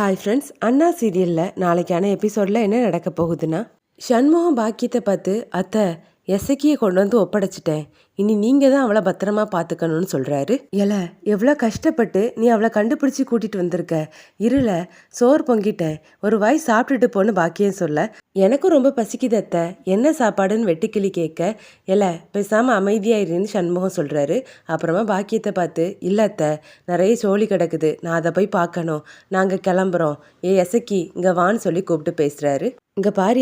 Hi friends அண்ணா சீரியலில் நாளைக்கான எபிசோடில் என்ன நடக்க போகுதுன்னா சண்முகம் பாக்கியத்தை பார்த்து அத்தை எசக்கியை கொண்டு வந்து ஒப்படைச்சிட்டேன். இனி நீங்கள் தான் அவளை பத்திரமா பார்த்துக்கணும்னு சொல்கிறாரு எல எவ்வளோ கஷ்டப்பட்டு நீ அவளை கண்டுபிடிச்சி கூட்டிகிட்டு வந்திருக்க? இருல சோறு பொங்கிட்டேன். ஒரு வாய் சாப்பிட்டுட்டு போன்னு பாக்கியம் சொல்ல. எனக்கும் ரொம்ப பசிக்குதத்த அத்தை. என்ன சாப்பாடுன்னு வெட்டுக்கிளி கேட்க. எல பேசாமல் அமைதியாயிருன்னு சண்முகம் சொல்கிறாரு அப்புறமா பாக்கியத்தை பார்த்து இல்லை அத்தை நிறைய சோழி கிடக்குது. நான் அதை போய் பார்க்கணும். நாங்கள் கிளம்புறோம். ஏ எசக்கி இங்கே வான்னு சொல்லி கூப்பிட்டு பேசுகிறாரு இங்கே பாரு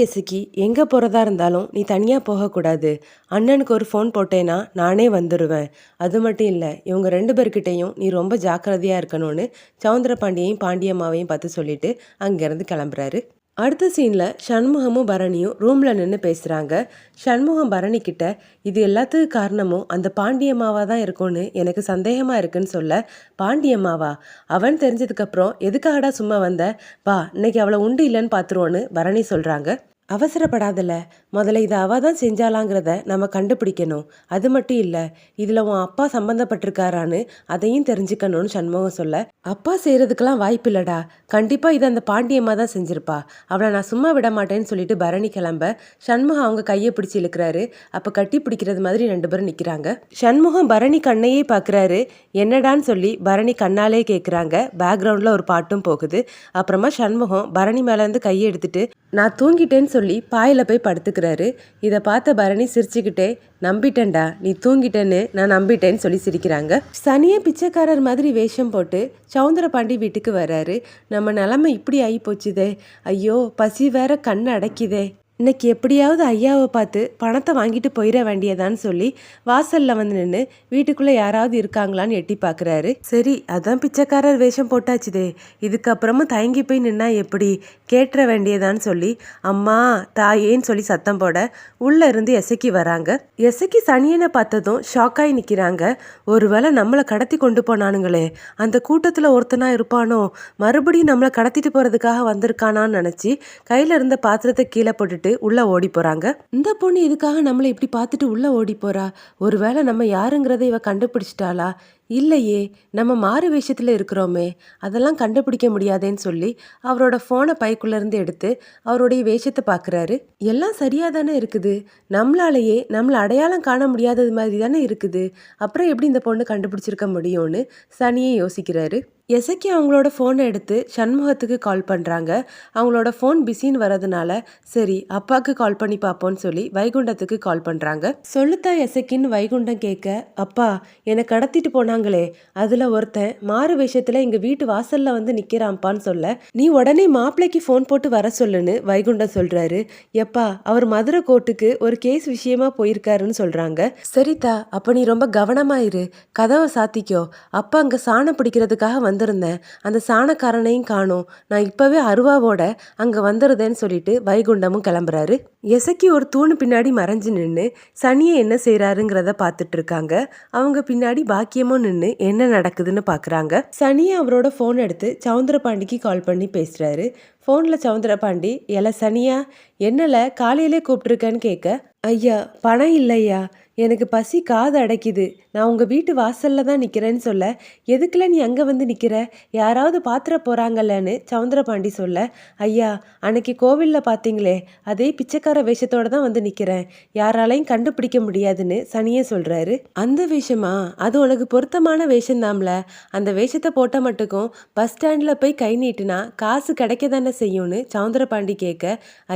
எங்கே போகிறதா இருந்தாலும் நீ தனியாக போகக்கூடாது. அண்ணனுக்கு ஒரு ஃபோன் போட்டேன்னா நானே வந்துடுவேன் அது மட்டும் இல்லை இவங்க ரெண்டு பேர்கிட்டையும் நீ ரொம்ப ஜாக்கிரதையாக இருக்கணும்னு சவுந்தர பாண்டியையும் பாண்டியம்மாவையும் பார்த்து சொல்லிட்டு அங்கேருந்து கிளம்புறாரு. அடுத்த சீனில் சண்முகமும் பரணியும் ரூமில் நின்று பேசுகிறாங்க சண்முகம் பரணி கிட்ட இது எல்லாத்துக்கும் காரணமும் அந்த பாண்டியம்மாவாக தான் இருக்கும்னு எனக்கு சந்தேகமாக இருக்குன்னு சொல்ல பாண்டியம்மாவா அவன் தெரிஞ்சதுக்கப்புறம் எதுக்காகடா சும்மா வந்த? வா இன்னைக்கு அவளை உண்டு இல்லைன்னு பார்த்துருவோன்னு பரணி சொல்கிறாங்க அவசரப்படாதல. முதல்ல இதை அவ தான் செஞ்சாலாங்கிறத நம்ம கண்டுபிடிக்கணும். அது மட்டும் இல்லை இதில் உன் அப்பா சம்மந்தப்பட்டிருக்காரான்னு அதையும் தெரிஞ்சுக்கணும்னு சண்முகம் சொல்ல அப்பா செய்கிறதுக்கெல்லாம் வாய்ப்பு இல்லடா. கண்டிப்பாக இதை அந்த பாண்டியம்மா தான் செஞ்சிருப்பா. அவளை நான் சும்மா விட மாட்டேன்னு சொல்லிட்டு பரணி கிளம்ப சண்முகம் அவங்க கையை பிடிச்சி இழுக்கிறாரு. அப்போ கட்டி பிடிக்கிறது மாதிரி ரெண்டு பேரும் நிற்கிறாங்க சண்முகம் பரணி கண்ணையே பார்க்குறாரு என்னடான்னு சொல்லி பரணி கண்ணாலே கேட்குறாங்க பேக்ரவுண்டில் ஒரு பாட்டும் போகுது. அப்புறமா சண்முகம் பரணி மேலேருந்து கையை எடுத்துட்டு நான் தூங்கிட்டேன்னு சொல்லி பாயில் போய் படுத்துக்கிறாரு. இதை பார்த்த பரணி சிரிச்சுக்கிட்டே நம்பிட்டேன்டா நீ தூங்கிட்டேன்னு நான் நம்பிட்டேன்னு சொல்லி சிரிக்கிறாங்க. சனியை பிச்சைக்காரர் மாதிரி வேஷம் போட்டு சவுந்தர பாண்டி வீட்டுக்கு வர்றாரு. நம்ம நிலமை இப்படி ஆகி போச்சுதே ஐயோ பசி வேற கண் அடைக்குதே. இன்னைக்கு எப்படியாவது ஐயாவை பார்த்து பணத்தை வாங்கிட்டு போயிட வேண்டியதான்னு சொல்லி வாசல்ல வந்து நின்று வீட்டுக்குள்ள யாராவது இருக்காங்களான்னு எட்டி பார்க்குறாரு சரி அதான் பிச்சைக்காரர் வேஷம் போட்டாச்சுதே. இதுக்கப்புறமும் தயங்கி போய் நின்னா எப்படி? கேட்டுற வேண்டியதான்னு சொல்லி அம்மா தாயேன்னு சொல்லி சத்தம் போட உள்ள இருந்து எசக்கி வராங்க. எசைக்கு சனியனை பார்த்ததும் ஷாக்காகி நிற்கிறாங்க ஒருவேளை நம்மளை கடத்தி கொண்டு போனானுங்களே. அந்த கூட்டத்தில் ஒருத்தனா இருப்பானோ? மறுபடியும் நம்மளை கடத்திட்டு போகிறதுக்காக வந்திருக்கானான்னு நினச்சி கையில் இருந்த பாத்திரத்தை கீழே போட்டுட்டு உள்ள ஓடி போறாங்க. இந்த பொண்ணு இதுக்காக நம்மளை இப்படி பார்த்துட்டு உள்ள ஓடி போறா? ஒருவேளை நம்ம யாருங்கிறத இவ கண்டுபிடிச்சிட்டாளா? இல்லையே நம்ம மாறு வேஷத்தில் இருக்கிறோமே அதெல்லாம் கண்டுபிடிக்க முடியாதேன்னு சொல்லி அவரோட ஃபோனை பைக்குள்ளேருந்து எடுத்து அவருடைய வேஷத்தை பார்க்குறாரு. எல்லாம் சரியாக தானே இருக்குது? நம்மளாலேயே நம்மளை அடையாளம் காண முடியாதது மாதிரி தானே இருக்குது? அப்புறம் எப்படி இந்த பொண்ணு கண்டுபிடிச்சிருக்க முடியும்னு சனியே யோசிக்கிறாரு. எசக்கி அவங்களோட ஃபோனை எடுத்து சண்முகத்துக்கு கால் பண்ணுறாங்க அவங்களோட ஃபோன் பிஸின்னு வரதுனால சரி அப்பாவுக்கு கால் பண்ணி பார்ப்போன்னு சொல்லி வைகுண்டத்துக்கு கால் பண்ணுறாங்க சொல்லுத்தா எசக்கின்னு வைகுண்டம் கேட்க அப்பா என்னை கடத்திட்டு சொன்னாங்களே அதில் ஒருத்தன் மாறு விஷயத்தில் எங்கள் வீட்டு வாசலில் வந்து நிற்கிறான்ப்பான்னு சொல்ல நீ உடனே மாப்பிள்ளைக்கு ஃபோன் போட்டு வர சொல்லுன்னு வைகுண்டம் சொல்கிறாரு எப்பா அவர் மதுரை கோர்ட்டுக்கு ஒரு கேஸ் விஷயமா போயிருக்காருன்னு சொல்கிறாங்க சரிதா அப்போ நீ ரொம்ப கவனமாயிரு கதவை சாத்திக்கோ. அப்பா அங்கே சாணம் பிடிக்கிறதுக்காக வந்திருந்தேன். அந்த சாணக்காரனையும் காணும். நான் இப்போவே அருவாவோட அங்கே வந்துடுதேன்னு சொல்லிட்டு வைகுண்டமும் கிளம்புறாரு. எசக்கி ஒரு தூணு பின்னாடி மறைஞ்சு நின்று சனியை என்ன செய்கிறாருங்கிறத பார்த்துட்டு இருக்காங்க. அவங்க பின்னாடி பாக்கியமும் நின்று என்ன நடக்குதுன்னு பார்க்குறாங்க சனியை அவரோட ஃபோன் எடுத்து சவுந்தர பாண்டிக்கு கால் பண்ணி பேசுகிறாரு ஃபோனில் சவுந்தர பாண்டி எல சனியா என்னல காலையிலே கூப்பிட்ருக்கேன்னு கேட்க ஐயா பணம் இல்லையா எனக்கு பசி காது அடைக்குது. நான் உங்கள் வீட்டு வாசலில் தான் நிற்கிறேன்னு சொல்ல எதுக்குல நீ அங்கே வந்து நிற்கிற யாராவது பாத்திர போகிறாங்கல்லன்னு சவுந்தரபாண்டி சொல்ல ஐயா அன்னைக்கு கோவிலில் பார்த்தீங்களே அதே பிச்சைக்கார வேஷத்தோடு தான் வந்து நிற்கிறேன் யாராலையும் கண்டுபிடிக்க முடியாதுன்னு சனியே சொல்கிறாரு அந்த வேஷமா? அது உனக்கு பொருத்தமான வேஷம்தாம்ல அந்த வேஷத்தை போட்ட மட்டுக்கும் பஸ் ஸ்டாண்டில் போய் கை நீட்டுனா காசு கிடைக்க தானே செய்யும்னு சவுந்தரபாண்டி கேட்க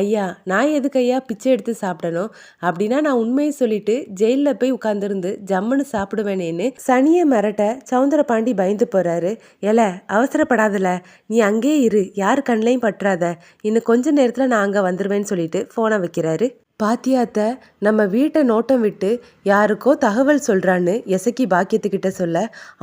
ஐயா நான் எதுக்கு ஐயா பிச்சை எடுத்து சாப்பிடணும்? அப்படின்னா நான் உண்மையை சொல்லிட்டு ஜெயிலில் போய் உட்காந்துருந்து ஜம்முன்னு சாப்பிடுவேனேன்னு சனியை மிரட்ட சவுந்தர பாண்டி பயந்து போறாரு. எல அவசரப்படாதல. நீ அங்கேயே இரு. யார் கண்ணையும் பற்றாத. இன்னும் கொஞ்ச நேரத்தில் நான் அங்கே வந்துடுவேன்னு சொல்லிட்டு ஃபோனை வைக்கிறாரு. பாத்தியாத்த நம்ம வீட்டை நோட்டம் விட்டு யாருக்கோ தகவல் சொல்கிறான்னு எசக்கி பாக்கியத்துக்கிட்ட சொல்ல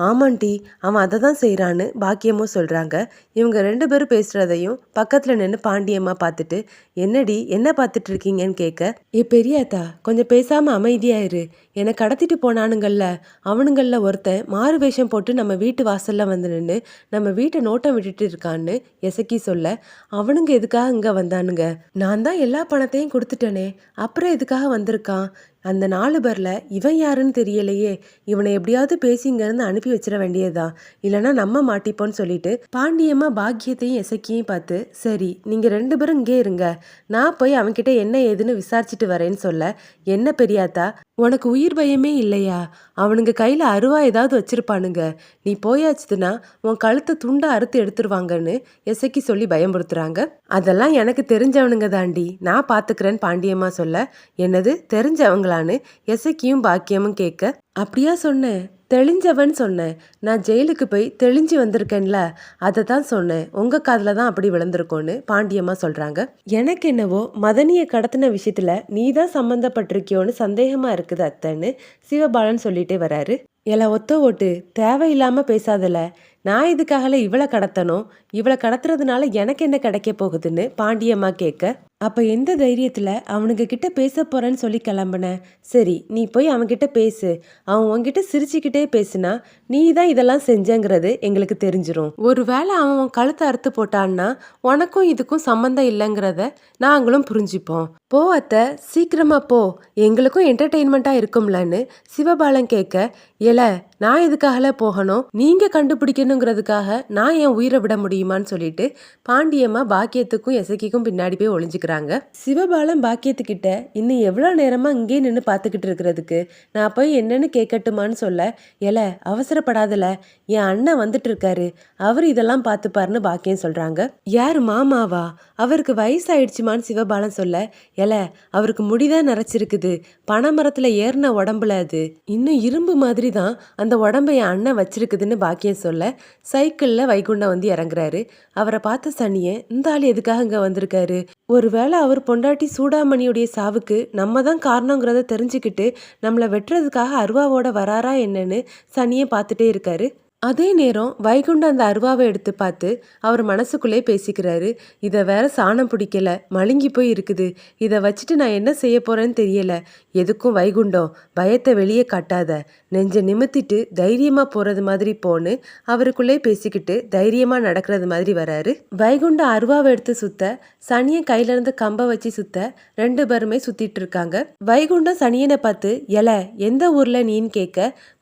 ஆமாண்டி அவன் அதை தான் செய்கிறான்னு பாக்கியமும் சொல்கிறாங்க இவங்க ரெண்டு பேரும் பேசுகிறதையும் பக்கத்தில் நின்று பாண்டியம்மா பார்த்துட்டு என்னடி என்ன பார்த்துட்டு இருக்கீங்கன்னு கேட்க ஏ பெரியாத்தா கொஞ்சம் பேசாமல் அமைதியாயிரு. என்னை கடத்திட்டு போனானுங்கள்ல அவனுங்களில் ஒருத்தன் மாறு வேஷம் போட்டு நம்ம வீட்டு வாசலில் வந்து நின்று நம்ம வீட்டை நோட்டம் விட்டுட்டு இருக்கான்னு எசக்கி சொல்ல அவனுங்க எதுக்காக இங்கே வந்தானுங்க? நான் தான் எல்லா பணத்தையும் கொடுத்துட்டேனே. அப்புறம் எதுக்காக வந்திருக்கான்? அந்த நாலு பேரில் இவன் யாருன்னு தெரியலையே. இவனை எப்படியாவது பேசி இங்கேருந்து அனுப்பி வச்சிட வேண்டியதுதான் இல்லைன்னா நம்ம மாட்டிப்போன்னு சொல்லிட்டு பாண்டியம்மா பாக்கியத்தையும் எசக்கியையும் பார்த்து சரி நீங்கள் ரெண்டு பேரும் இங்கே இருங்க. நான் போய் அவன்கிட்ட என்ன ஏதுன்னு விசாரிச்சுட்டு வரேன்னு சொல்ல என்ன பெரியாத்தா உனக்கு உயிர் பயமே இல்லையா? அவனுங்க கையில் அருவா ஏதாவது வச்சிருப்பானுங்க. நீ போயாச்சுதுன்னா உன் கழுத்தை துண்டை அறுத்து எடுத்துருவாங்கன்னு எசக்கி சொல்லி பயமுறுத்துறாங்க. அதெல்லாம் எனக்கு தெரிஞ்சவனுங்க தாண்டி நான் பார்த்துக்கிறேன்னு பாண்டியம்மா சொல்ல என்னது தெரிஞ்சவங்க தெரிஞ்சவங்களான்னு எசக்கியும் பாக்கியமும் கேட்க அப்படியா சொன்னேன் தெளிஞ்சவன் சொன்னேன் நான் ஜெயிலுக்கு போய் தெளிஞ்சு வந்திருக்கேன்ல அதை தான் சொன்னேன் உங்கள் காதில் தான் அப்படி விழுந்திருக்கோன்னு பாண்டியம்மா சொல்கிறாங்க எனக்கு என்னவோ மதனியை கடத்தின விஷயத்தில் நீ தான் சம்மந்தப்பட்டிருக்கியோன்னு சந்தேகமாக இருக்குது அத்தைன்னு சிவபாலன் சொல்லிட்டே வராரு. எல ஒத்த ஓட்டு தேவையில்லாமல் பேசாதல நான் இதுக்காகல இவளை கடத்தணும் இவளை கடத்துறதுனால எனக்கு என்ன கிடைக்க போகுதுன்னு பாண்டியம்மா கேட்க அப்போ எந்த தைரியத்தில் அவனுங்க கிட்ட பேச போகிறேன்னு சொல்லி கிளம்புன? சரி நீ போய் அவன்கிட்ட பேசு. அவன் உன்கிட்ட சிரிச்சுக்கிட்டே பேசுனா நீ தான் இதெல்லாம் செஞ்சங்கிறது எங்களுக்கு தெரிஞ்சிரும். ஒருவேளை அவன் உன் கழுத்தை அறுத்து போட்டான்னா உனக்கும் இதுக்கும் சம்மந்தம் இல்லைங்கிறத நாங்களும் புரிஞ்சுப்போம். போ அத்தை. சீக்கிரமா போ. எங்களுக்கும் என்டர்டெயின்மெண்ட்டாக இருக்கும்லன்னு சிவபாலன் கேட்க எல நான் எதுக்காகல போகணும்? நீங்க கண்டுபிடிக்கணுங்கிறதுக்காக நான் என் உயிரை விட முடியுமான்னு சொல்லிட்டு பாண்டியம்மா பாக்கியத்துக்கும் எசக்கிக்கும் பின்னாடி போய் ஒளிஞ்சுக்கிறாங்க. சிவபாலன் பாக்கியத்துக்கிட்ட இன்னும் எவ்வளோ நேரமா இங்கே நின்று பார்த்துக்கிட்டு இருக்கிறதுக்கு? நான் போய் என்னன்னு கேட்கட்டுமான்னு சொல்ல எல அவசரப்படாதல. என் அண்ணன் வந்துட்டு இருக்காரு அவர் இதெல்லாம் பார்த்துப்பாருன்னு பாக்கியம் சொல்றாங்க. யார் மாமாவா? அவருக்கு வயசாயிடுச்சுமான்னு சிவபாலன் சொல்ல எல அவருக்கு முடிதான் நரைச்சிருக்குது. பனைமரத்துல ஏறின உடம்புல அது. இன்னும் இரும்பு மாதிரி தான் அந்த அந்த உடம்ப என் அண்ணன் வச்சிருக்குதுன்னு பாக்கியம் சொல்ல சைக்கிளில் வைகுண்டம் வந்து இறங்குறாரு. அவரை பார்த்த சனியை இந்த ஆள் எதுக்காக இங்கே வந்திருக்காரு? ஒருவேளை அவர் பொண்டாட்டி சூடாமணியுடைய சாவுக்கு நம்ம தான் காரணங்கிறத தெரிஞ்சுக்கிட்டு நம்மளை வெட்டுறதுக்காக அருவாவோட வராரா என்னன்னு சனியை பார்த்துட்டே இருக்காரு. அதே நேரம் வைகுண்டம் அந்த அருவாவை எடுத்து பார்த்து அவர் மனசுக்குள்ளே பேசிக்கிறாரு இதை வேற சாணம் பிடிக்கல மழுங்கி போய் இருக்குது. இதை வச்சுட்டு நான் என்ன செய்ய போறேன்னு தெரியல. எதுக்கும் வைகுண்டம் பயத்தை வெளியே காட்டாத. நெஞ்சை நிமித்திட்டு தைரியமா போறது மாதிரி போன்னு அவருக்குள்ளே பேசிக்கிட்டு தைரியமா நடக்கிறது மாதிரி வராரு. வைகுண்டம் அருவாவை எடுத்து சுத்த சனியை கையில இருந்து கம்பை வச்சு சுத்த ரெண்டு பேருமே சுத்திட்டு இருக்காங்க. வைகுண்டம் சனியனை பார்த்து எல எந்த ஊர்ல நீன்னு கேட்க?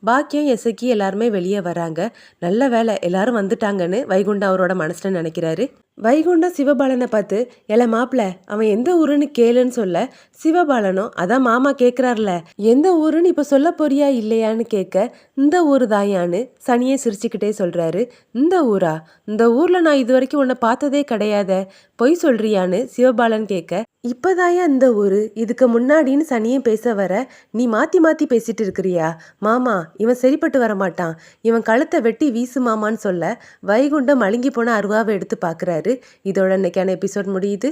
பாக்கியம் எசக்கி எல்லாருமே வெளியே வராங்க. நல்ல வேலை. எல்லாரும் வந்துட்டாங்கன்னு வைகுண்டா அவரோட மனசுல நினைக்கிறாரு. வைகுண்டம் சிவபாலனை பார்த்து எல மாப்பிள அவன் எந்த ஊருன்னு கேளுன்னு சொல்ல. சிவபாலனும் அதான் மாமா கேட்குறாருல எந்த ஊருன்னு இப்போ சொல்ல போறியா இல்லையான்னு கேட்க இந்த ஊரு தாயான்னு சனியை சிரிச்சுக்கிட்டே சொல்கிறாரு இந்த ஊரா? இந்த ஊரில் நான் இது வரைக்கும் உன்னை பார்த்ததே கிடையாதே. பொய் சொல்றியான்னு சிவபாலன் கேட்க இப்போதாயா இந்த ஊரு? இதுக்கு முன்னாடின்னு சனியும் பேச வர நீ மாற்றி மாற்றி பேசிட்டு இருக்கிறியா? மாமா இவன் சரிப்பட்டு வர மாட்டான் இவன் கழுத்தை வெட்டி வீசு மாமான்னு சொல்ல வைகுண்டம் மழுங்கி போன அருவாவை எடுத்து பார்க்கறாரு இதோட இன்னைக்கான எபிசோட் முடியுது.